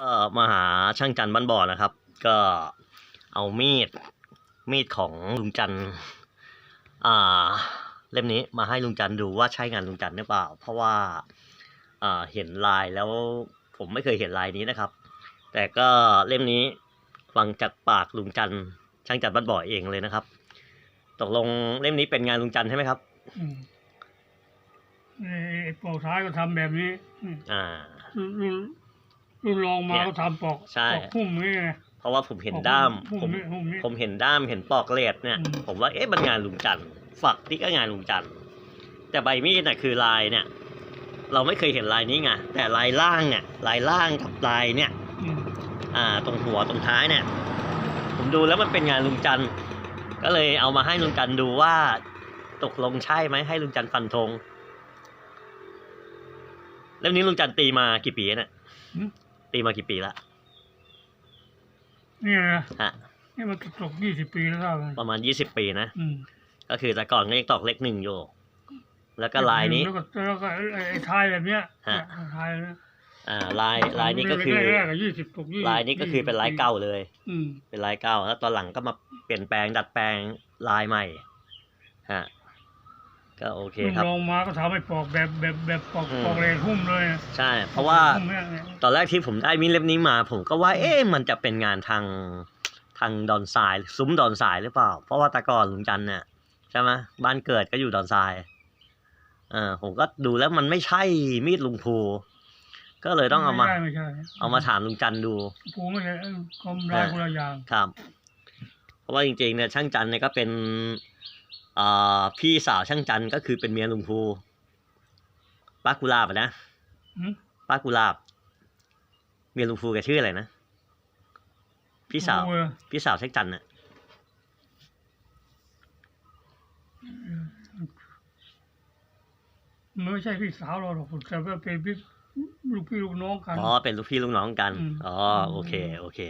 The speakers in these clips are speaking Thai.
ก็มาหาช่างจันบ้านบ่อนะครับ ก็เอามีดมีดของลุงจันอ่าเล่มนี้มาให้ลุงจันดูว่าใช่งานลุงจันหรือเปล่า เพราะว่าอ่าเห็นลายแล้วผมไม่เคยเห็นลายนี้นะครับ แต่ก็เล่มนี้ฟังจากปากลุงจันช่างจันบ้านบ่อเองเลยนะครับ ตกลงเล่มนี้เป็นงานลุงจันใช่ไหมครับอืมไอ้ปอกท้ายก็ทำแบบนี้อืมอ่า รุ่นรุ่นรุ่นรองมาเนี่ยก็ทำปอกใช่ ปอกพุ่มนี่ไง เพราะว่าผมเห็นด้ามพุ่ผมนี่พุ่มนี่ผมเห็นด้ามเห็นปอกเลดเนี่ย อืม ผมว่าเอ๊ะมันงานลุงจันทร์ฝักนี่ก็งานลุงจันทร์แต่ใบมีดน่ะคือลายเนี่ย เราไม่เคยเห็นลายนี้ไงแต่ลายล่างเนี่ยลายล่างกับลายเนี่ย อืมอ่า ตรงหัวตรงท้ายเนี่ย ผมดูแล้วมันเป็นงานลุงจันทร์ก็เลยเอามาให้ลุงจันทร์ดูว่า ตกลงใช่ไหมให้ลุงจันทร์ฟันธงเล่มนี้ลุงจันทร์ตีมากี่ปีแล้วเนี่ยอืม ตีมากี่ปีละนี่นะฮะนี่มันตกยี่สิบปีแล้วครับประมาณยี่สิบปีนะอืมก็คือแต่ก่อนก็ยังตอกเลขหนึ่งอยู่ แล้วก็ลายนี้ แล้วก็แล้วก็ไอ้ไอ้ท้ายแบบเนี้ยฮะท้ายนะอ่าลายลายนี้ก็คือแรกๆยี่สิบตกยี่ลายนี้ก็คือเป็นลายเก่าเลย อืมเป็นลายเก่าแล้วตอนหลังก็มาเปลี่ยนแปลงดัดแปลงลายใหม่ฮะ ก็โอเครุ่นครับรองมาก็ทำให้ปอกแบบแบบแบบปอกอืม ปอกเลยหุ้มเลยใช่ เพราะว่าหุ้มเนี่ยเนี่ยตอนแรกที่ผมได้มีดเล่มนี้มา ผมก็ว่าเอ๊ะมันจะเป็นงานทางทางดอนทรายซุ้มดอนทรายหรือเปล่า เพราะว่าแต่ก่อนลุงจันทร์เนี่ยใช่ไหมบ้านเกิดก็อยู่ดอนทรายเออผมก็ดูแล้วมันไม่ใช่มีดลุงภูก็เลยต้องเอามาไใช่ไม่ใช่เอามาถามลุงจันทร์ดูปูไม่ใช่คอมลายคนละอย่างครับ เพราะว่าจริงๆเนี่ยช่างจันเนี่ยก็เป็นเอ่อ พี่สาวช่างจันก็คือเป็นเมียลุงภูป้ากุหลาบอะนะหืมป้ากุหลาบ เมียลุงภูแกชื่ออะไรนะ พี่สาวปูเออพี่สาวช่างจันน่ะมันไม่ใช่พี่สาวเราหรอกแต่ว่าเป็นพี่ลูกพี่ลูกน้องกัน อ๋อ เป็นลูกพี่ลูกน้องกันอืมอ๋อ โอเค โอเค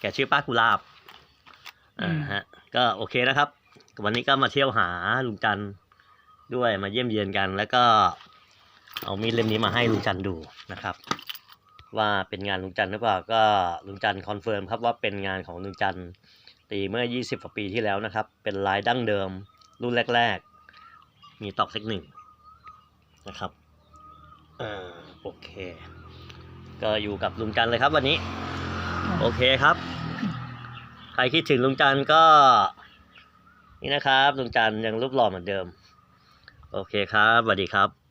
แกชื่อป้ากุหลาบ อ่าอืมฮะ ก็โอเคนะครับ วันนี้ก็มาเที่ยวหาลุงจันด้วยมาเยี่ยมเยียนกัน แล้วก็เอามีดเล่มนี้มาให้ลุงจันดูนะครับ ว่าเป็นงานลุงจันหรือเปล่าก็ลุงจันคอนเฟิร์มครับว่าเป็นงานของลุงจันตีเมื่อ 20กว่าปีที่แล้วนะครับ เป็นลายดั้งเดิม รุ่นแรก ๆ มีตอกเทคหนึ่งนะครับอ่าโอเค ก็อยู่กับลุงจันเลยครับวันนี้ โอเคครับ ใครคิดถึงลุงจันก็ นี่นะครับลุงจันทร์ยังรูปหล่อเหมือนเดิม โอเคครับสวัสดีครับ